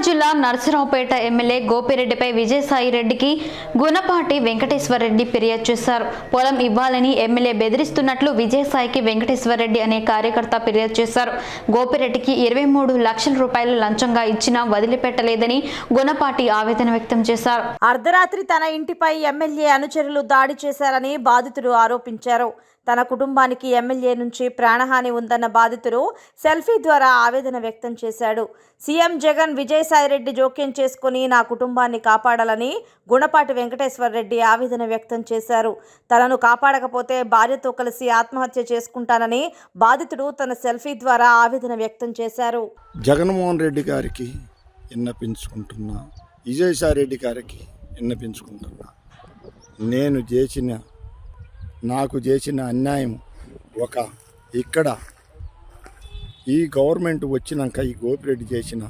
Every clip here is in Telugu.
కృష్ణా జిల్లా నరసరావుపేట ఎమ్మెల్యే గోపిరెడ్డిపై విజయసాయి రెడ్డికి గుణపాటి వెంకటేశ్వరరెడ్డి ఫిర్యాదు చేశారు. పొలం ఇవ్వాలని ఎమ్మెల్యే బెదిరిస్తున్నట్లు విజయసాయికి వెంకటేశ్వరరెడ్డి అనే కార్యకర్త ఫిర్యాదు చేశారు. గోపిరెడ్డికి ఇరవై మూడు లక్షల రూపాయలు లంచంగా ఇచ్చినా వదిలిపెట్టలేదని గుణపాటి ఆవేదన వ్యక్తం చేశారు. అర్ధరాత్రి తన ఇంటిపై ఎమ్మెల్యే అనుచరులు దాడి చేశారని బాధితుడు ఆరోపించారు. తన కుటుంబానికి ఎమ్మెల్యే నుంచి ప్రాణహాని ఉందన్న బాధితుడు సెల్ఫీ ద్వారా ఆవేదన వ్యక్తం చేశాడు. సీఎం జగన్ విజయసాయిరెడ్డి జోక్యం చేసుకుని నా కుటుంబాన్ని కాపాడాలని గుణపాటి వెంకటేశ్వర రెడ్డి ఆవేదన వ్యక్తం చేశారు. తనను కాపాడకపోతే భార్యతో కలిసి ఆత్మహత్య చేసుకుంటానని బాధితుడు తన సెల్ఫీ ద్వారా ఆవేదన వ్యక్తం చేశారు. జగన్మోహన్ రెడ్డి గారికి విన్నపించుకుంటున్నా విజయసాయి రెడ్డి గారికి విన్నపించుకుంటున్నా. నేను చేసిన నాకు చేసిన అన్యాయం ఒక ఇక్కడ ఈ గవర్నమెంట్ వచ్చినాక ఈ గోపిరెడ్డి చేసిన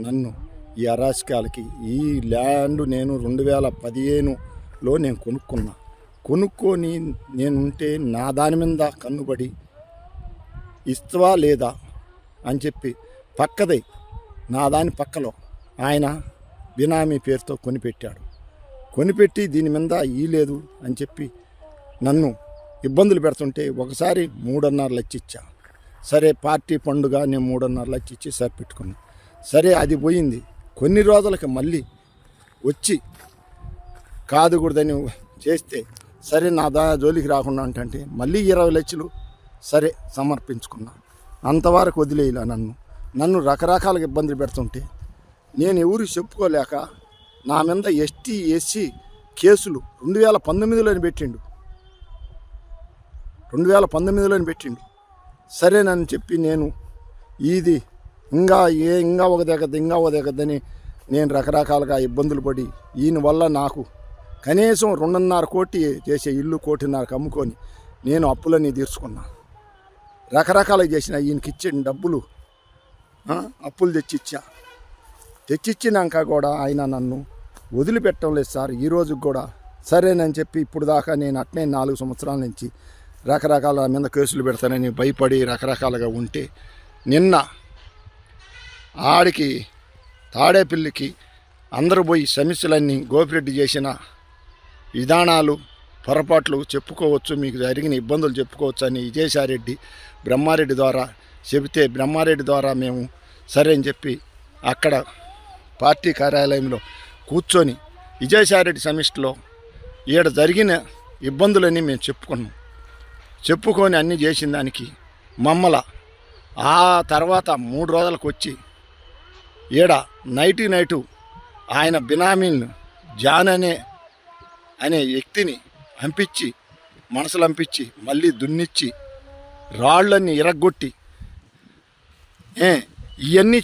నన్ను ఈ అరాచకాలకి ఈ ల్యాండ్ నేను రెండు వేల పదిహేనులో నేను కొనుక్కున్నా. కొనుక్కొని నేను ఉంటే నా దాని మీద కన్నుబడి ఇస్తావా లేదా అని చెప్పి పక్కదే నా దాని పక్కలో ఆయన బినామీ పేరుతో కొనిపెట్టాడు. కొనిపెట్టి దీని మీద ఈ లేదు అని చెప్పి నన్ను ఇబ్బందులు పెడుతుంటే ఒకసారి మూడున్నర లక్ష ఇచ్చా. సరే పార్టీ పండుగ నేను మూడున్నర లక్ష ఇచ్చి సరిపెట్టుకున్నా సరే అది పోయింది. కొన్ని రోజులకి మళ్ళీ వచ్చి కాదుకూడదని చేస్తే సరే నా దా జోలికి రాకుండా అంటే మళ్ళీ ఇరవై లక్షలు సరే సమర్పించుకున్నా. అంతవరకు వదిలేయలే నన్ను. నన్ను రకరకాలుగా ఇబ్బందులు పెడుతుంటే నేను ఎవరు చెప్పుకోలేక నా మీద ఎస్టీ ఎస్సీ కేసులు రెండు వేల పంతొమ్మిదిలోని పెట్టిండు. రెండు వేల పంతొమ్మిదిలోని పెట్టిండు. సరేనని చెప్పి నేను ఇది ఇంకా ఏ ఇంకా ఒక దగ్గర ఇంకా ఒక దగ్గరని నేను రకరకాలుగా ఇబ్బందులు పడి ఈయన వల్ల నాకు కనీసం రెండున్నర కోటి చేసే ఇల్లు కోటిన్నరకు అమ్ముకొని నేను అప్పులన్నీ తీర్చుకున్నా. రకరకాలు చేసిన ఈయనకి ఇచ్చిన డబ్బులు అప్పులు తెచ్చిచ్చా. తెచ్చిచ్చినాక కూడా ఆయన నన్ను వదిలిపెట్టడం లేదు సార్ ఈరోజు కూడా. సరేనని చెప్పి ఇప్పుడు దాకా నేను అట్నే నాలుగు సంవత్సరాల నుంచి రకరకాల మీద కేసులు పెడతానని భయపడి రకరకాలుగా ఉంటే నిన్న ఆడికి తాడేపిల్లికి అందరూ పోయి సమస్యలన్నీ గోపిరెడ్డి చేసిన విధానాలు పొరపాట్లు చెప్పుకోవచ్చు మీకు జరిగిన ఇబ్బందులు చెప్పుకోవచ్చు అని విజయసాయిరెడ్డి బ్రహ్మారెడ్డి ద్వారా చెబితే బ్రహ్మారెడ్డి ద్వారా మేము సరే అని చెప్పి అక్కడ పార్టీ కార్యాలయంలో కూర్చొని విజయసాయిరెడ్డి సమిష్టిలో ఈడ జరిగిన ఇబ్బందులన్నీ మేము చెప్పుకున్నాం. చెప్పుకొని అన్నీ చేసిన దానికి మమ్మల ఆ తర్వాత మూడు రోజులకు వచ్చి ఈడ నైటు నైటు ఆయన బినామీలను జాన్ అనే అనే వ్యక్తిని అంపించి మనసులు అంపించి మళ్ళీ దున్నిచ్చి రాళ్ళన్నీ ఇరగ్గొట్టి ఇవన్నీ